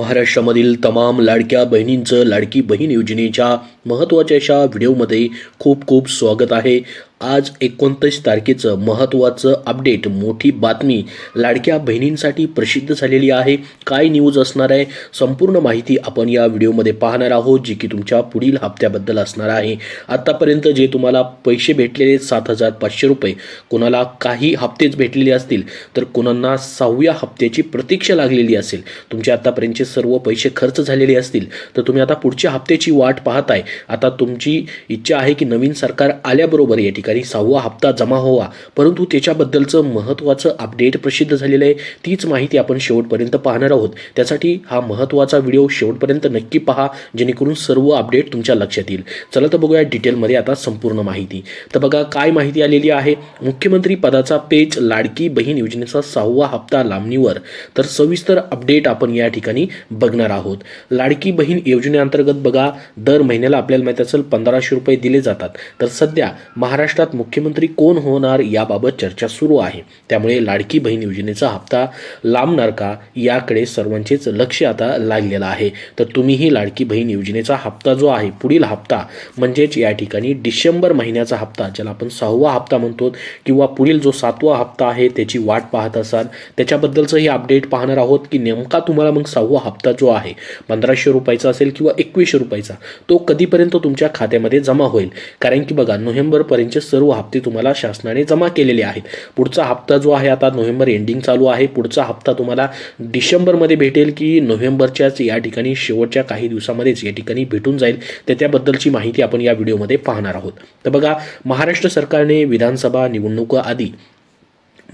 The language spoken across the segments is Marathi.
महाराष्ट्रामधील तमाम लाडक्या बहिणींचं लाडकी बहीण योजनेच्या महत्त्वाच्या अशा व्हिडिओमध्ये खूप खूप स्वागत आहे. आज एकोणतीस तारखेचं महत्त्वाचं अपडेट मोठी बातमी लाडक्या बहिणींसाठी प्रसिद्ध झालेली आहे. काय न्यूज असणार आहे? संपूर्ण माहिती आपण या व्हिडिओमध्ये पाहणार आहोत जी की तुमच्या पुढील हप्त्याबद्दल असणार आहे. आत्तापर्यंत जे तुम्हाला पैसे भेटलेले सात हजार पाचशे रुपये कोणाला काही हप्तेच भेटलेले असतील तर कोणांना सहाव्या हप्त्याची प्रतीक्षा लागलेली असेल तुमचे आत्तापर्यंतचे सर्व पैसे खर्च झालेले असतील तर तुम्ही आता पुढच्या हप्त्याची वाट पाहताय. आता तुमची इच्छा आहे की नवीन सरकार आल्याबरोबर या ठिकाणी सहावा हप्ता जमा व्हावा. परंतु त्याच्याबद्दलचं महत्त्वाचं अपडेट प्रसिद्ध झालेलं आहे. तीच माहिती आपण शेवटपर्यंत पाहणार आहोत. त्यासाठी हा महत्त्वाचा व्हिडिओ शेवटपर्यंत नक्की पहा जेणेकरून सर्व अपडेट तुमच्या लक्षात येईल. चला तर बघूया डिटेलमध्ये आता संपूर्ण माहिती. तर बघा काय माहिती आलेली आहे? मुख्यमंत्री पदाचा पेच लाडकी बहीण योजनेचा सहावा हप्ता लांबणीवर. तर सविस्तर अपडेट आपण या ठिकाणी बघणार आहोत. लाडकी बहीण योजनेअंतर्गत बघा दर महिन्याला आपल्याला माहिती असेल पंधराशे रुपये दिले जातात. तर सध्या महाराष्ट्र महाराष्ट्रात मुख्यमंत्री कोण होणार याबाबत चर्चा सुरू आहे. त्यामुळे लाडकी बहीण योजनेचा हप्ता लांबणार का याकडे सर्वांचेच लक्ष आता लागलेलं आहे. तर तुम्हीही लाडकी बहीण योजनेचा हप्ता जो आहे पुढील हप्ता म्हणजेच या ठिकाणी डिसेंबर महिन्याचा हप्ता ज्याला आपण सहावा हप्ता म्हणतो किंवा पुढील जो सातवा हप्ता आहे त्याची वाट पाहत असाल त्याच्याबद्दलचंही अपडेट पाहणार आहोत की नेमका तुम्हाला मग सहावा हप्ता जो आहे पंधराशे रुपयाचा असेल किंवा एकवीसशे रुपयाचा तो कधीपर्यंत तुमच्या खात्यामध्ये जमा होईल? कारण की बघा नोव्हेंबरपर्यंतचे सर्व हप्ते तुम्हाला शासनाने जमा केलेले आहेत. पुढचा हप्ता जो आहे आता नोव्हेंबर एंडिंग चालू आहे. पुढचा हप्ता तुम्हाला डिसेंबरमध्ये भेटेल की नोव्हेंबरच्याच या ठिकाणी शेवटच्या काही दिवसामध्येच या ठिकाणी भेटून जाईल. तर त्याबद्दलची माहिती आपण या व्हिडिओमध्ये पाहणार आहोत. तर बघा महाराष्ट्र सरकारने विधानसभा निवडणुका आधी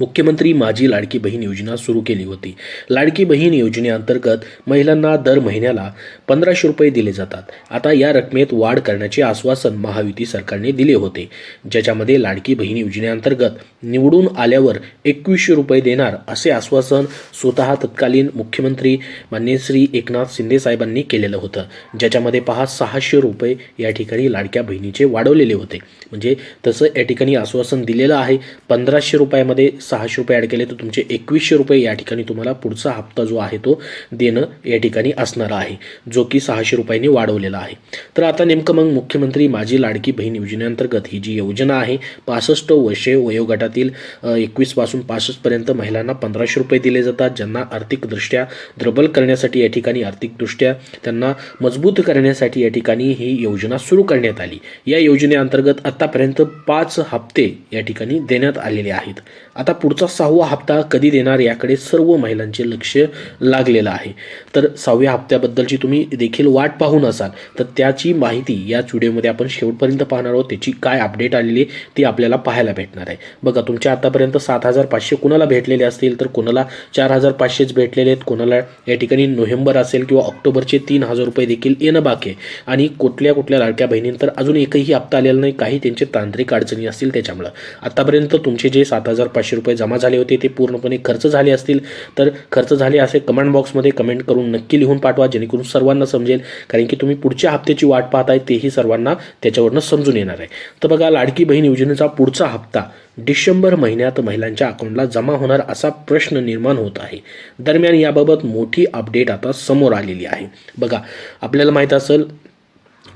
मुख्यमंत्री माझी लाडकी बहीण योजना सुरू केली होती. लाडकी बहीण योजनेअंतर्गत महिलांना दर महिन्याला पंधराशे रुपये दिले जातात. आता या रकमेत वाढ करण्याचे आश्वासन महायुती सरकारने दिले होते. ज्याच्यामध्ये लाडकी बहीण योजनेअंतर्गत निवडून आल्यावर एकवीसशे रुपये देणार असे आश्वासन स्वतः तत्कालीन मुख्यमंत्री मान्य श्री एकनाथ शिंदे साहेबांनी केलेलं होतं. ज्याच्यामध्ये पहा सहाशे रुपये या ठिकाणी लाडक्या बहिणीचे वाढवलेले होते. म्हणजे तसं या ठिकाणी आश्वासन दिलेलं आहे. पंधराशे रुपयामध्ये सहाशे रुपये ॲड केले तर तुमचे एकवीसशे रुपये या ठिकाणी तुम्हाला पुढचा हप्ता जो आहे तो देणं या ठिकाणी असणार आहे जो की सहाशे रुपयांनी वाढवलेला आहे. तर आता नेमकं मग मुख्यमंत्री माझी लाडकी बहीण योजनेअंतर्गत ही जी योजना आहे पासष्ट वर्षे वयोगटातील एकवीसपासून पासष्टपर्यंत महिलांना पंधराशे रुपये दिले जातात ज्यांना आर्थिकदृष्ट्या द्रबल करण्यासाठी या ठिकाणी आर्थिकदृष्ट्या त्यांना मजबूत करण्यासाठी या ठिकाणी ही योजना सुरू करण्यात आली. या योजनेअंतर्गत आतापर्यंत पाच हप्ते या ठिकाणी देण्यात आलेले आहेत. आता पुढचा सहावा हप्ता कधी देणार याकडे सर्व महिलांचे लक्ष लागलेलं आहे. तर सहाव्या हप्त्याबद्दलची तुम्ही देखील वाट पाहून असाल. तर त्याची माहिती याच व्हिडिओमध्ये आपण शेवटपर्यंत पाहणार आहोत. त्याची काय अपडेट आलेली आहे ती आपल्याला पाहायला भेटणार आहे. बघा तुमच्या आतापर्यंत सात हजार पाचशे कुणाला भेटलेले असतील तर कोणाला चार हजार पाचशेच भेटलेले आहेत. कोणाला या ठिकाणी नोव्हेंबर असेल किंवा ऑक्टोबरचे तीन हजार रुपये देखील येणं बाकी आहे. आणि कुठल्या कुठल्या लाडक्या बहिणींतर अजून एकही हप्ता आलेला नाही. काही त्यांचे तांत्रिक अडचणी असतील त्याच्यामुळं. आतापर्यंत तुमचे जे सात हजार पाचशे रुपये जमा झाले होते ते पूर्णपणे खर्च झाले असतील तर खर्च झाले असे कमेंट बॉक्समध्ये कमेंट करून नक्की लिहून पाठवा जेणेकरून सर्वांना समजेल. कारण की तुम्ही पुढच्या हप्त्याची वाट पाहताय तेही सर्वांना त्याच्यावरनं समजून येणार आहे. तर बघा लाडकी बहीण योजनेचा पुढचा हप्ता डिसेंबर महिन्यात महिलांच्या अकाउंटला जमा होणार असा प्रश्न निर्माण होत आहे. दरम्यान याबाबत मोठी अपडेट आता समोर आलेली आहे. बघा आपल्याला माहीत असेल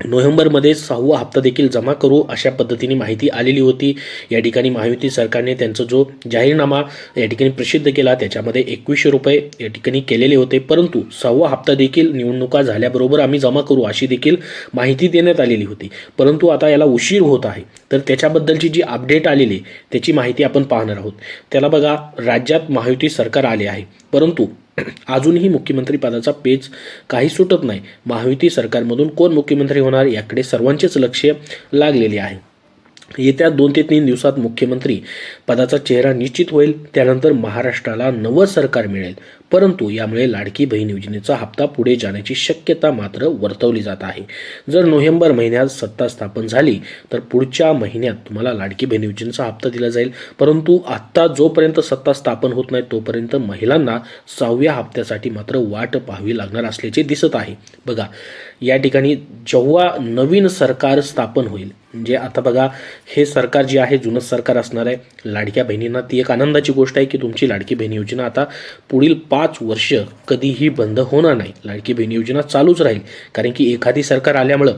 नोव्हेंबरमध्ये सहावा हप्ता देखील जमा करू अशा पद्धतीने माहिती आलेली होती. या ठिकाणी महायुती सरकारने त्यांचा जो जाहीरनामा या ठिकाणी प्रसिद्ध केला त्याच्यामध्ये एकवीसशे रुपये या ठिकाणी केलेले होते. परंतु सहावा हप्ता देखील निवडणुका झाल्याबरोबर आम्ही जमा करू अशी देखील माहिती देण्यात आलेली होती. परंतु आता याला उशीर होत आहे. तर त्याच्याबद्दलची जी अपडेट आलेली त्याची माहिती आपण पाहणार आहोत. त्याला बघा राज्यात महायुती सरकार आले आहे. परंतु अजूनही मुख्यमंत्री पदाचा पेच काही सुटत नाही. महायुती सरकारमधून कोण मुख्यमंत्री होणार याकडे सर्वांचेच लक्ष लागलेले आहे. येत्या दोन ते तीन दिवसात मुख्यमंत्री पदाचा चेहरा निश्चित होईल त्यानंतर महाराष्ट्राला नवं सरकार मिळेल. परंतु यामुळे लाडकी बहीण योजनेचा हप्ता पुढे जाण्याची शक्यता मात्र वर्तवली जात आहे. जर नोव्हेंबर महिन्यात सत्ता स्थापन झाली तर पुढच्या महिन्यात तुम्हाला लाडकी बहीण योजनेचा हप्ता दिला जाईल. परंतु आत्ता जोपर्यंत सत्ता स्थापन होत नाही तोपर्यंत महिलांना सहाव्या हप्त्यासाठी मात्र वाट पाहावी लागणार असल्याचे दिसत आहे. बघा या ठिकाणी जेव्हा नवीन सरकार स्थापन होईल म्हणजे आता बघा हे सरकार जे आहे जुनंच सरकार असणार आहे लाडक्या बहिणींना ती एक आनंदाची गोष्ट आहे की तुमची लाडकी बहीण योजना आता पुढील पाच वर्ष कधीही बंद होणार नाही. लाडकी बहीण योजना चालूच राहील कारण की एखादी सरकार आल्यामुळं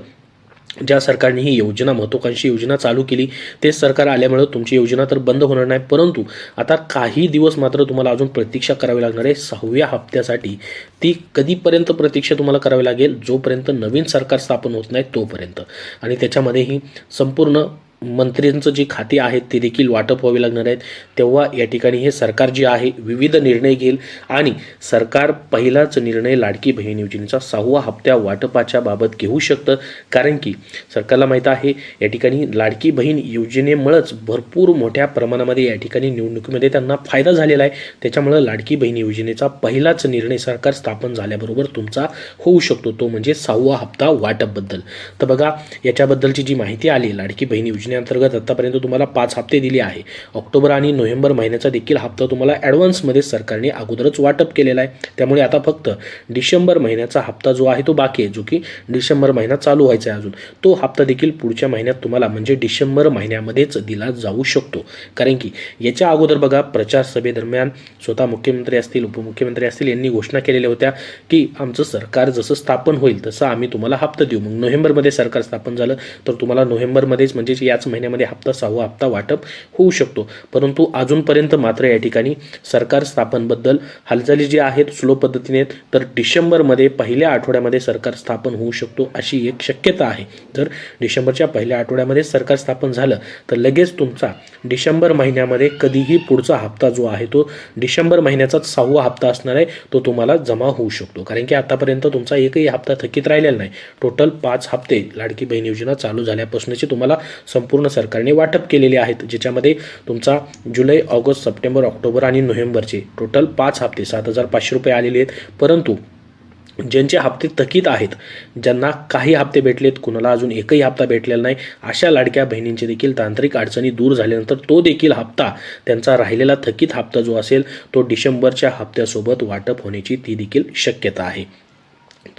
ज्या सरकारने ही योजना महत्त्वाकांक्षी योजना चालू केली तेच सरकार आल्यामुळं तुमची योजना तर बंद होणार नाही. परंतु आता काही दिवस मात्र तुम्हाला अजून प्रतीक्षा करावी लागणार आहे. सहाव्या हप्त्यासाठी ती कधीपर्यंत प्रतीक्षा तुम्हाला करावी लागेल? जोपर्यंत नवीन सरकार स्थापन होत नाही तोपर्यंत. आणि त्याच्यामध्येही संपूर्ण मंत्र्यांचं जी खाती आहेत ते देखील वाटप व्हावी लागणार आहेत. तेव्हा या ठिकाणी हे सरकार जे आहे विविध निर्णय घेईल आणि सरकार पहिलाच निर्णय लाडकी बहीण योजनेचा सहावा हप्त्या वाटपाच्या बाबत घेऊ शकतं. कारण की सरकारला माहीत आहे या ठिकाणी लाडकी बहीण योजनेमुळंच भरपूर मोठ्या प्रमाणामध्ये या ठिकाणी निवडणुकीमध्ये त्यांना फायदा झालेला आहे. त्याच्यामुळं लाडकी बहीण योजनेचा पहिलाच निर्णय सरकार स्थापन झाल्याबरोबर तुमचा होऊ शकतो. तो म्हणजे सहावा हप्ता वाटपबद्दल. तर बघा याच्याबद्दलची जी माहिती आली लाडकी बहीण योजनेअंतर्गत आतापर्यंत तुम्हाला पाच हप्ते दिले आहे. ऑक्टोबर आणि नोव्हेंबर महिन्याचा देखील हप्ता तुम्हाला ॲडव्हान्समध्ये सरकारने अगोदरच वाटप केलेला आहे. त्यामुळे आता फक्त डिसेंबर महिन्याचा हप्ता जो आहे तो बाकी आहे जो की डिसेंबर महिना चालू व्हायचा आहे अजून. तो हप्ता देखील पुढच्या महिन्यात तुम्हाला म्हणजे डिसेंबर महिन्यामध्येच दिला जाऊ शकतो. कारण की याच्या अगोदर बघा प्रचार सभेदरम्यान स्वतः मुख्यमंत्री असतील उपमुख्यमंत्री असतील यांनी घोषणा केलेल्या होत्या की आमचं सरकार जसं स्थापन होईल तसं आम्ही तुम्हाला हप्ता देऊ. मग नोव्हेंबरमध्ये सरकार स्थापन झालं तर तुम्हाला नोव्हेंबरमध्येच म्हणजेच याच महिन्यामध्ये हप्ता सहावा हप्ता वाटप होऊ शकतो. परंतु अजूनपर्यंत मात्र या ठिकाणी सरकार स्थापनबद्दल हालचाली जी आहेत स्लो पद्धतीने तर डिसेंबरमध्ये पहिल्या आठवड्यामध्ये सरकार स्थापन होऊ शकतो अशी एक शक्यता आहे. जर डिसेंबरच्या पहिल्या आठवड्यामध्ये सरकार स्थापन झालं तर लगेच तुमचा डिसेंबर महिन्यामध्ये कधीही पुढचा हप्ता जो आहे तो डिसेंबर महिन्याचाच सहावा हप्ता असणार आहे तो तुम्हाला जमा होऊ शकतो. कारण की आतापर्यंत तुमचा एकही हप्ता थकीत राहिलेला नाही. टोटल पाच हप्ते लाडकी बहीण योजना चालू झाल्यापासूनचे तुम्हाला संपूर्ण सरकारने वाटप केलेले आहेत ज्याच्यामध्ये तुमचा जुलै ऑगस्ट सप्टेंबर ऑक्टोबर आणि नोव्हेंबरचे टोटल पाच हप्ते सात हजार पाचशे रुपये आलेले आहेत. परंतु ज्यांचे हप्ते थकीत आहेत ज्यांना काही हप्ते भेटलेत कुणाला अजून एकही हप्ता भेटलेला नाही अशा लाडक्या बहिणींचे देखील तांत्रिक अडचणी दूर झाल्यानंतर तो देखील हप्ता त्यांचा राहिलेला थकीत हप्ता जो असेल तो डिसेंबरच्या हप्त्यासोबत वाटप होण्याची ती देखील शक्यता आहे.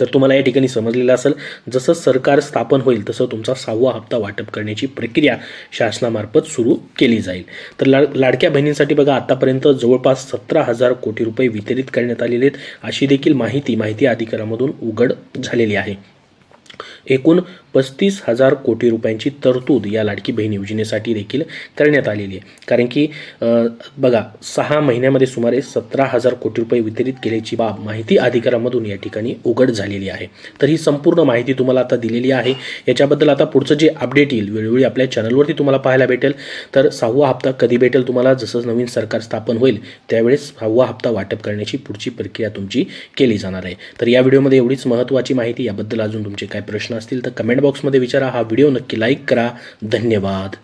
तर तुम्हाला या ठिकाणी समजलेलं असेल जसं सरकार स्थापन होईल तसं तुमचा सहावा हप्ता वाटप करण्याची प्रक्रिया शासनामार्फत सुरू केली जाईल. तर लाड लाडक्या बहिणींसाठी बघा आतापर्यंत जवळपास सतरा हजार कोटी रुपये वितरित करण्यात आलेले आहेत. अशी देखील माहिती माहिती अधिकारामधून उघड झालेली आहे. एकूण पस्तीस हजार कोटी रुपयांची तरतूद या लाडकी बहीण योजनेसाठी देखील करण्यात आलेली आहे. कारण की बघा सहा महिन्यामध्ये सुमारे सतरा हजार कोटी रुपये वितरित केल्याची बाब माहिती अधिकारामधून या ठिकाणी उघड झालेली आहे. तर ही संपूर्ण माहिती तुम्हाला आता दिलेली आहे. याच्याबद्दल आता पुढचं जे अपडेट येईल वेळोवेळी आपल्या चॅनलवरती तुम्हाला पाहायला भेटेल. तर सहावा हप्ता कधी भेटेल तुम्हाला? जसं नवीन सरकार स्थापन होईल त्यावेळेस सहावा हप्ता वाटप करण्याची पुढची प्रक्रिया तुमची केली जाणार आहे. तर या व्हिडिओमध्ये एवढीच महत्त्वाची माहिती याबद्दल अजून तुमचे काय प्रश्न असतील तर कमेंट कमेंट बॉक्समध्ये विचारा. हा व्हिडिओ नक्की लाईक करा. धन्यवाद.